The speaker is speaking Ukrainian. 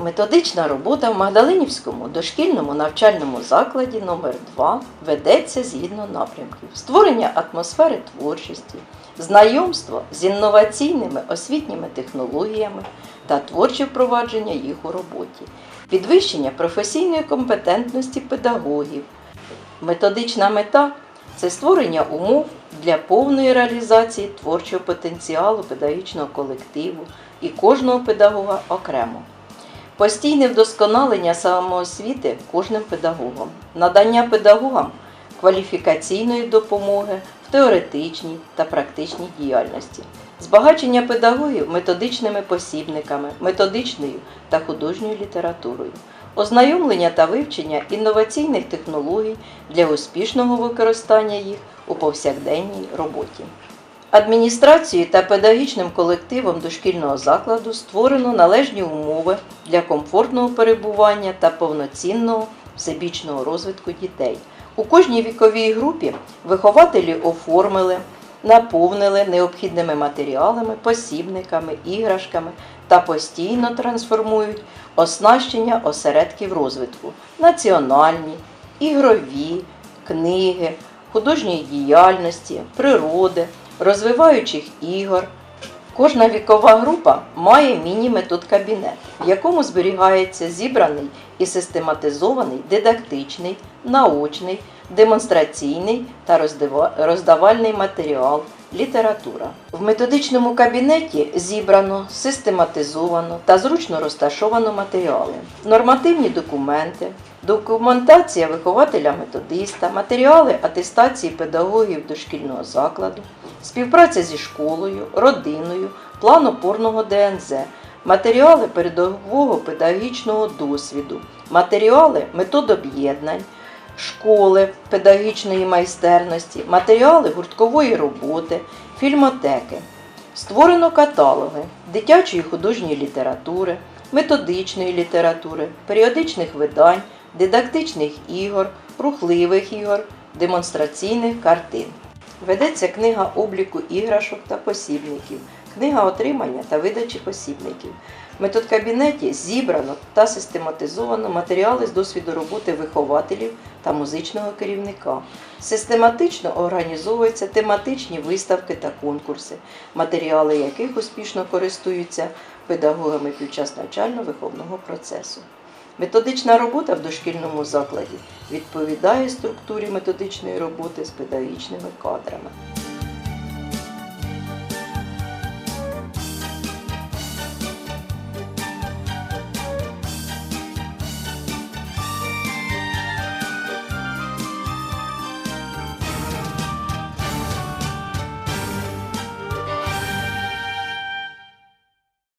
Методична робота в Магдалинівському дошкільному навчальному закладі номер 2 ведеться згідно напрямків створення атмосфери творчості, знайомство з інноваційними освітніми технологіями та творче впровадження їх у роботі, підвищення професійної компетентності педагогів. Методична мета це створення умов для повної реалізації творчого потенціалу педагогічного колективу і кожного педагога окремо. Постійне вдосконалення самоосвіти кожним педагогом, надання педагогам кваліфікаційної допомоги в теоретичній та практичній діяльності, збагачення педагогів методичними посібниками, методичною та художньою літературою, ознайомлення та вивчення інноваційних технологій для успішного використання їх у повсякденній роботі. Адміністрацією та педагогічним колективом дошкільного закладу створено належні умови для комфортного перебування та повноцінного всебічного розвитку дітей. У кожній віковій групі вихователі оформили, наповнили необхідними матеріалами, посібниками, іграшками та постійно трансформують оснащення осередків розвитку національні, ігрові, книги, художньої діяльності, природи, розвиваючих ігор. Кожна вікова група має міні-метод кабінет, в якому зберігається зібраний і систематизований дидактичний, наочний, демонстраційний та роздавальний матеріал, література. В методичному кабінеті зібрано, систематизовано та зручно розташовано матеріали, нормативні документи, документація вихователя-методиста, матеріали атестації педагогів дошкільного закладу, співпраця зі школою, родиною, план опорного ДНЗ, матеріали передового педагогічного досвіду, матеріали метод об'єднань, школи педагогічної майстерності, матеріали гурткової роботи, фільмотеки. Створено каталоги дитячої художньої літератури, методичної літератури, періодичних видань, дидактичних ігор, рухливих ігор, демонстраційних картин. Ведеться книга обліку іграшок та посібників, книга отримання та видачі посібників. Методкабінеті зібрано та систематизовано матеріали з досвіду роботи вихователів та музичного керівника. Систематично організовуються тематичні виставки та конкурси, матеріали яких успішно користуються педагогами під час навчально-виховного процесу. Методична робота в дошкільному закладі відповідає структурі методичної роботи з педагогічними кадрами.